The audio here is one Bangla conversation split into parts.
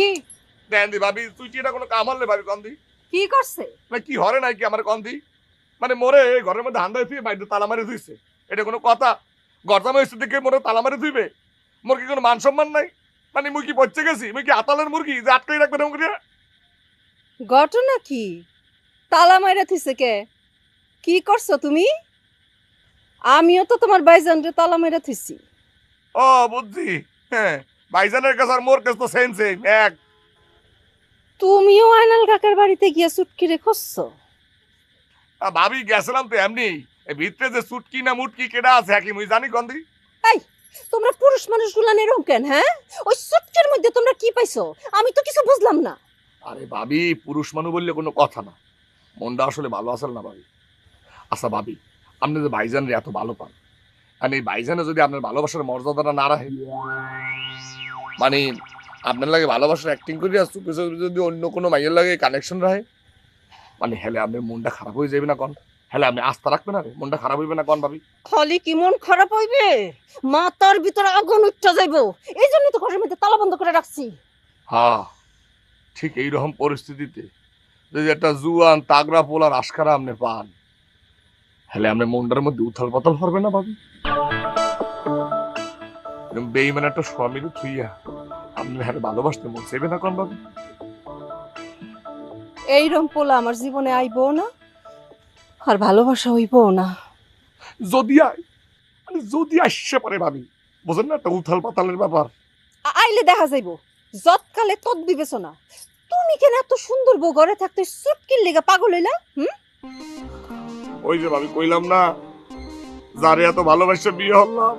কি? দেন দি ভাবি তুই এটা কোনো কাম হলে ভাবি কন্দি? কি করছে? না কি হরে নাই কি আমার কন্দি? মানে মোরে ঘরের মধ্যে হান্দা বাইরে তালা মারি ধুইছে। এটা কোনো কথা? গরজামা হয়েছে দেখে মোরে তালা মারি ধুইবে? মোর কি কোনো মান সম্মান নাই? মানে মুই কি পচে গেছি? মুই কি আতালের মুরগি যে আটকাই রাখবে না মুরগি ঘটনা কি? তালা মাইরা থিছে কে? কি করছ তুমি? আমিও তো তোমার বাইজানরে তালা মাইরা থিছি ও বুদ্ধি। হ্যাঁ। ভাইজানের কাছে আর মোর কাছে তো সেম সেম এক। তুমিও আয়নাল কাকার বাড়িতে গিয়ে চুটকিরে খুঁজছো আ, ভাবি গেছিলাম তো এমনি। এই ভিতরে যে সুটকি না মুটকি কেডা আছে হ্যাঁ কি মুই জানি গন্ধি। তোমরা পুরুষ মানুষগুলা এরকম কেন হ্যাঁ? ওই চুটকির মধ্যে তোমরা কি পাইছো? আমি তো কিছু বুঝলাম না। আরে ভাবি পুরুষ মানুষ বললে কোনো কথা না। মনটা আসলে ভালো আসল না ভাবি? আচ্ছা ভাবি আপনি যে ভাইজানের এত ভালো পান। আর এই ভাইজানে যদি আপনার ভালোবাসার মর্যাদাটা না রাখে মানে আপনার লাগে ভালোবাসার অ্যাক্টিং করি আর চুপে চুপে যদি অন্য কোনো মাইয়ের লাগে কানেকশন রাখে মানে হেলে আপনার মনটা খারাপ হয়ে যাবে না কন? হেলে আপনি আস্থা রাখবেন না মনটা খারাপ হইবে না কন ভাবি? খালি কি মন খারাপ হইবে? মাথার ভিতরে আগুন উঠতে যাইবো। এই জন্য তো ঘরের মধ্যে তালা বন্ধ করে রাখছি। হ্যাঁ ঠিক এইরকম পরিস্থিতিতে যদি একটা জুয়ান তাগড়া পোলার আশকারা আপনি পান হলে আপনি মনটার মধ্যে উথাল পাতাল হবে না ভাবি? বেইমান একটা স্বামীর থুইয়া। আপনি হ্যাঁ ভালোবাসতে মন চাইবে না কোন ভাবি? এইরম পোলা আমার জীবনে আইবো না আর ভালোবাসা হইবো না। যদি আয় মানে যদি আসছে পারে ভাবি বোঝেন না একটা উথাল পাতালের ব্যাপার। আইলে দেখা যাইবো যৎকালে তৎ বিবেচনা। তুমি কেন এত সুন্দর বউ ঘরে থাকতে সুটকির লেগে পাগল হইলা হুম? ওই যে ভাবি কইলাম না যারে এত ভালোবাসে বিয়ে হলাম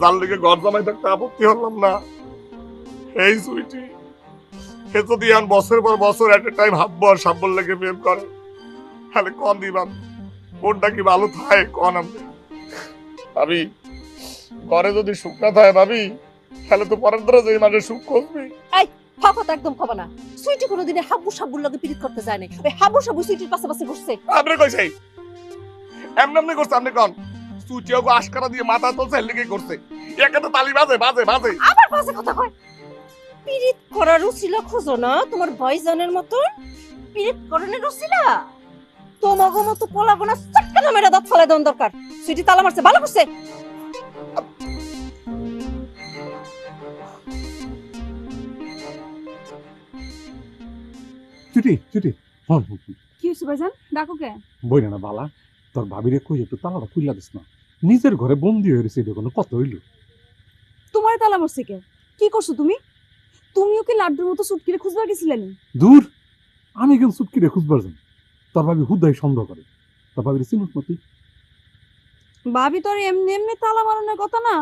যার লেগে ঘর জামাই থাকতে আপত্তি হলাম না। এই সুইটি। সে যদি আন বছর পর বছর এট এ টাইম হাব্বো আর সাব্বর লেগে প্রেম করে তাহলে কন দিবাম কোনটা কি ভালো থাকে কন আমি ভাবি ঘরে যদি সুখ না থাকে ভাবি তাহলে তো পরের ধরে যে মাঝে সুখ করবি ফাফা তো একদম খবা না। সুইটি কোনোদিনে হাবু সাবুর লগে পিরিত করতে যায় না ওই হাবু সাবু সুইটির পাশে পাশে ঘুরছে। আপনি কইছে এমনি এমনি করছে আপনি কন? সুচিও আশকারা দিয়ে মাথা তুলছে লেগে করছে একে তো তালি বাজে বাজে বাজে। আবার পাশে কথা কয়। পিরিত করার উচিলা খোঁজো না তোমার ভাইজানের মতন পিরিত করণের উচিলা তোমাগো মতো পোলাগো না চটকানা মেরা দাঁত ফেলে দেওয়ার দরকার। সুইটি তালা মারছে ভালো করছে। চুটি চুটি। হন কি হয়েছে ভাইজান? ডাকো কে? বই না বালা তোর ভাবিরে কই একটু তালাটা খুললা দিস না। নিজের ঘরে বন্দি হয়ে রয়েছে দেখুন কত হইল। তোমার তালা মারছে কে? কি করছ তুমি? তুমিও কি লাড্ডুর মতো সুটকিরে খুঁজবার গেছিলেন দূর আমি কেন সুটকি রে খুঁজবার যান তোর ভাবি হুদাই সন্দেহ করে। তোর ভাবিরে চিনুস মতি ভাবি তো আর এমনি এমনি তালা মারানোর কথা না।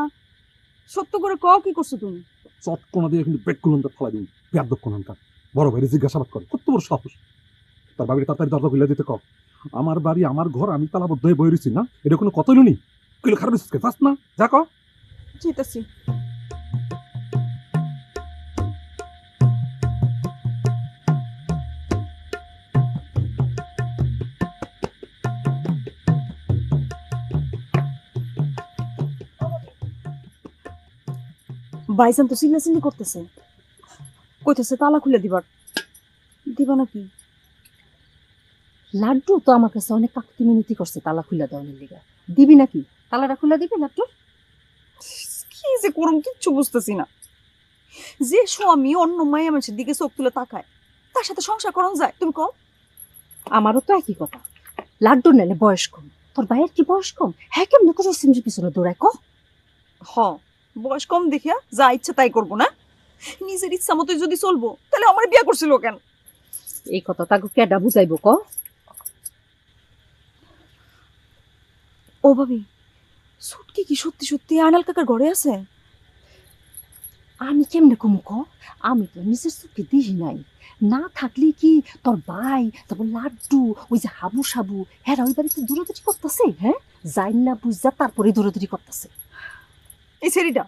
সত্য করে কও কি করছ তুমি? চট কোনা দিয়ে কিন্তু পেট কুলনটা ফেলা দিন। পেয়ার দক্ষণানটা বড় ভাইরে জিজ্ঞাসাবাদ করে। কত বড় সাহস। তার ভাবিরে তাড়াতাড়ি দরজা খুলে দিতে কর আমার বাড়ি আমার ঘর আমি তালাবদ্ধ হয়ে বই রয়েছি না। এটা কোনো কত নি? কইলে খারাপ হইছিস না। যা চিতাছি বাইসান তো চিল্লাচিল্লি করতেছে। কইতেছে, তালা খুলে দিবার। দিবা নাকি? লাড্ডু তো আমার কাছে অনেক কাকুতি মিনতি করছে, তালা খুলে দেওয়ার লিগা। দিবি নাকি? তালাটা খুলে দিবি লাড্ডু? কি যে করুন কিচ্ছু বুঝতেছি না। যে স্বামী অন্য মায়া মানুষের দিকে চোখ তুলে তাকায়, তার সাথে সংসার করানো যায়, তুমি কও। আমারও তো একই কথা। লাড্ডু নেলে বয়স কম, তোর ভাইয়ের কি বয়স কম? হ্যাঁ কেমন করে সিমরির পিছনে দৌড়ায় ক হ। বয়স কম দেখিয়া যা ইচ্ছা তাই করব না? নিজের ইচ্ছা মতো যদি চলবো তাহলে আমার বিয়ে করছিল কেন? এই কথা তাকে কেডা বুঝাইব ক? ও ভাবি সুটকি কি সত্যি সত্যি আনাল কাকার ঘরে আছে? আমি কেমনে কম ক? আমি তো নিজের চোখে দিই নাই। না থাকলে কি তোর ভাই তারপর লাড্ডু ওই যে হাবু সাবু হ্যাঁ ওই বাড়িতে দূরদূরি করতেছে হ্যাঁ? যাই না বুঝা তারপরে দূরদূরি করতেছে। এই ছেড়িটা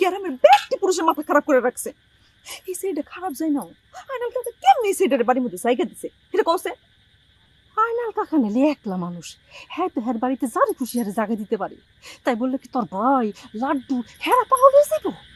গ্যারামের ব্যক্তি পুরুষের মাথা খারাপ করে রাখছে। এই ছেড়িটা খারাপ যায় না আয়নাল কাকা কেমন এই ছেড়িটার বাড়ির মধ্যে জায়গা দিছে? এটা কসে আয়নাল কাকা নিলে একলা মানুষ। হ্যাঁ তো হ্যার বাড়িতে যারে খুশি হারে জায়গা দিতে পারে। তাই বলল কি, তোর ভাই লাড্ডু হ্যাঁ হয়ে যাব